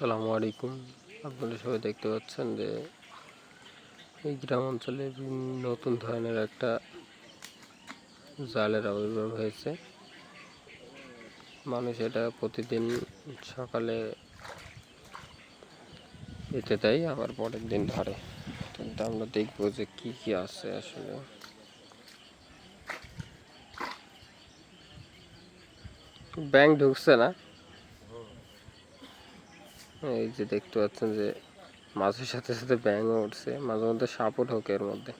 আসসালামু আলাইকুম। আপনারা সবাই দেখতে পাচ্ছেন যে এই গ্রাম অঞ্চলে নতুন ধরনের একটা জালের আবির্ভাব হয়েছে। মানুষ এটা প্রতিদিন সকালে এতে দেয়, আবার পরের দিন ধরে। কিন্তু আমরা দেখব যে কি কি আছে আসলে। ব্যাংক ঢুকছে না। এই যে দেখতে পাচ্ছেন যে মাছের সাথে সাথে ব্যাঙও উঠছে মাঝে মধ্যে সাপও ঢোকে এর মধ্যে।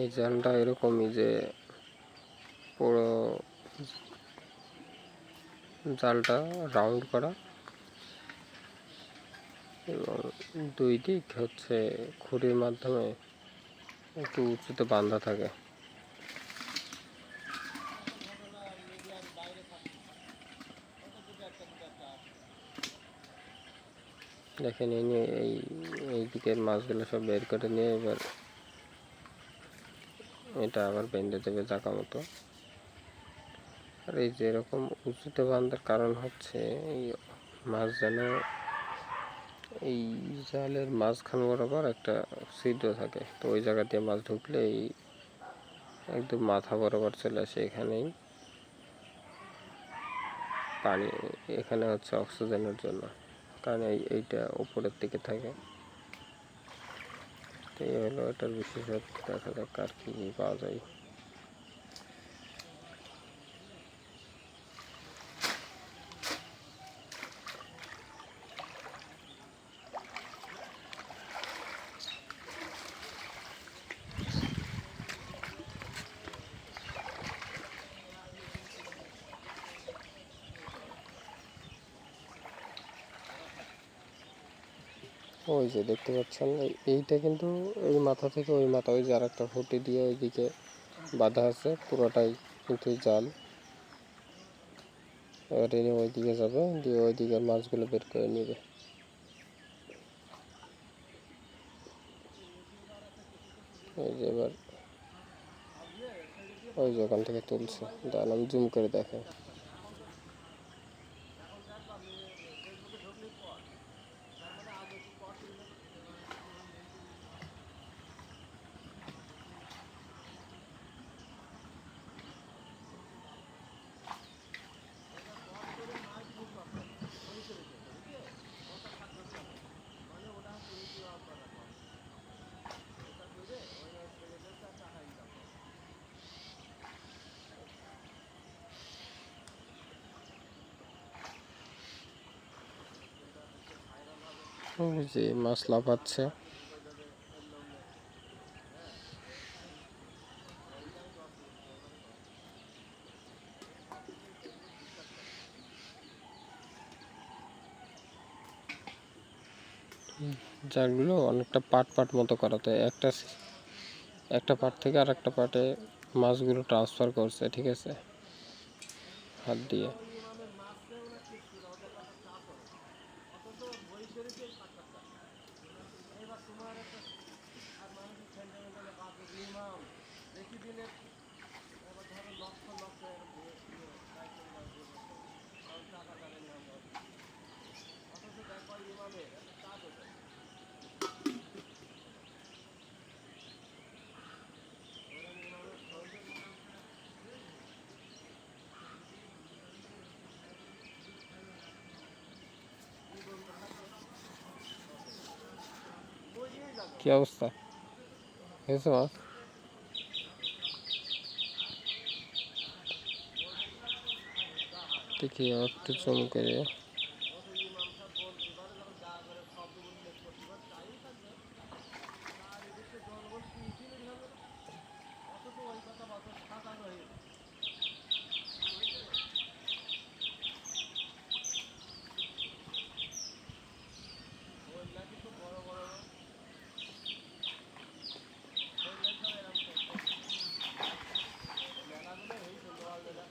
এই জালটা এরকমই যে পুরো জালটা রাউন্ড করা। এবং দুই দিক হচ্ছে খুঁড়ির মাধ্যমে একটু উঁচুতে বাঁধা থাকে। দেখেন এই নিয়ে এই এই দিকের মাছগুলো সব বের করে নিয়ে এবার এটা আবার বেঁধে দেবে জাকা মতো। আর এই যে এরকম উঁচুতে বাঁধার কারণ হচ্ছে এই মাছ যেন এই জালের মাঝখান বরাবর একটা ছিদ্র থাকে। তো ওই জায়গা দিয়ে মাছ ঢুকলে এই একদম মাথা বরাবর চলে আসে এখানেই। পানি এখানে হচ্ছে অক্সিজেনের জন্য। কারণ এই এইটা উপরের দিকে থাকে। এই হলো এটার বিশেষত্ব। দেখা যাক আর কি কি পাওয়া যায়। ওই যে দেখতে পাচ্ছেন এইটা কিন্তু এই মাথা থেকে ওই মাথা, ওই যে আর একটা ফুটি দিয়ে ওইদিকে বাঁধা আছে, পুরোটাই কিন্তু জাল। এবার এনে ওইদিকে যাবে, দিয়ে ওইদিকে মাছগুলো বের করে নেবে। এই যে এবার ওই যে ওখান থেকে তুলছে। দাঁড়ান, আমি জুম করে দেখে যে মাছ লাফাচ্ছে। জালগুলো অনেকটা পাট পাট মতো করাতে, একটা একটা পাট থেকে আর একটা পাটে মাছগুলো ট্রান্সফার করছে, ঠিক আছে? হাত দিয়ে। কি অবস্থা? হয়েছে মাছ দেখি একটু জম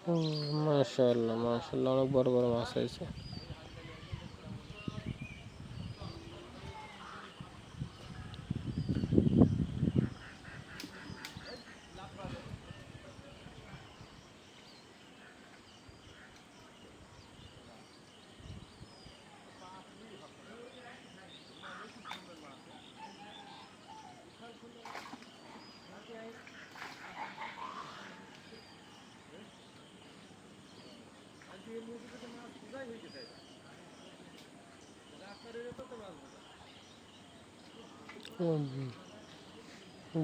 করে মাশাআল্লাহ মাশাআল্লাহ অনেক বড় বড় মাছ হয়েছে।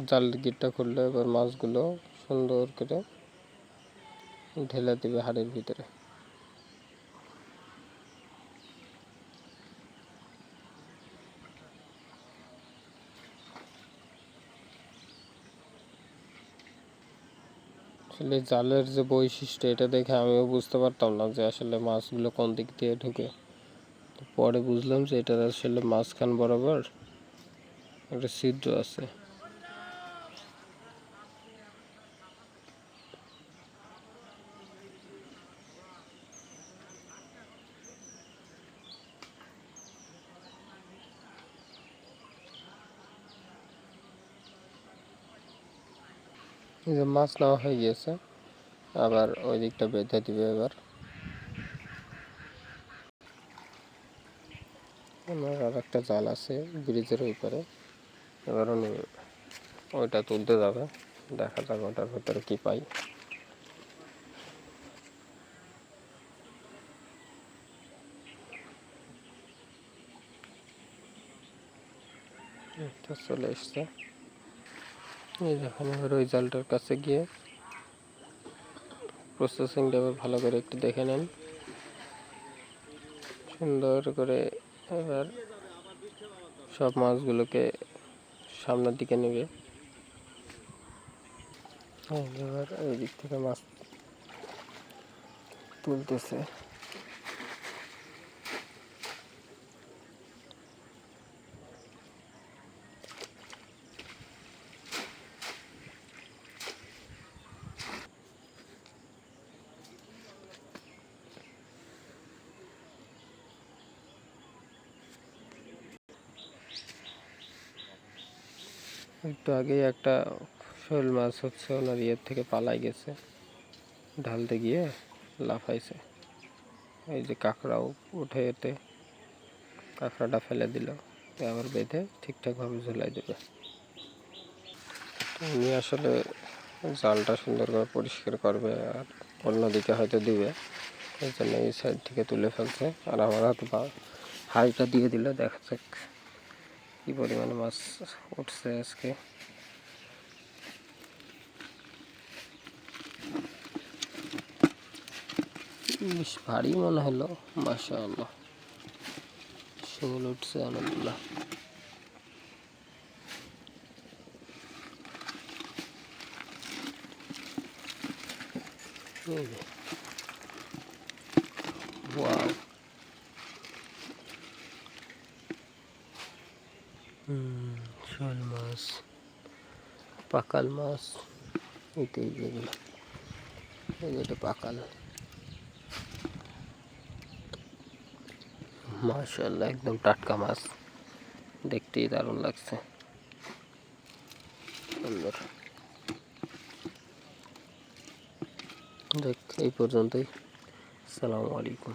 জাল গিটটা খুললে এবার মাছগুলো সুন্দর করে ঢেলে দিবে হাড়ের ভিতরে। আসলে জালের যে বৈশিষ্ট্য, এটা দেখে আমিও বুঝতে পারতাম না যে আসলে মাছগুলো কোন দিক দিয়ে ঢুকে। পরে বুঝলাম যে এটা আসলে মাঝখান বরাবর একটা ছিদ্র আছে। যে মাছ নেওয়া হয়ে গিয়েছে। আবার ওই দিকটা বেঁধে দিবে এবার। আমার আর একটা জাল আছে ব্রিজের ওই এবার উনি ওইটা তুলতে যাবে। দেখা যাক ওটার ভেতরে কি পাই। চলে এসছে। এই এবার ওই জালটার কাছে গিয়ে প্রসেসিংটা এবার ভালো করে একটু দেখে নেন। সুন্দর করে এবার সব মাছগুলোকে সামনের দিকে নেবে। এবার এই দিক থেকে মাছ তুলতেছে। একটু আগেই একটা শোল মাছ হচ্ছে, ওনার ইয়ের থেকে পালাই গেছে, ঢালতে গিয়ে লাফাইছে। এই যে কাঁকড়াও উঠে এতে, কাঁকড়াটা ফেলে দিল তো আবার বেঁধে ঠিকঠাকভাবে ঝুলাই দেবে। উনি আসলে জালটা সুন্দর করে পরিষ্কার করবে আর অন্যদিকে হয়তো দিবে, এই জন্য এই সাইড থেকে তুলে ফেলছে, আর আমার হাতে হাইটা দিয়ে দিলে, দেখা যাক। কি পরিমাণে মাছ উঠছে আজকে? বেশ ভারী মনে হলো মাসা আল্লাহ শোল উঠছে অনেকগুলা Wow. শোল মাছ। পাকাল মাছ এটাই যেগুলো এই যেটা পাকাল। মাশাল্লাহ একদম টাটকা মাছ। দেখতেই দারুণ লাগছে। সুন্দর। দেখ, এই পর্যন্তই। আসসালামু আলাইকুম।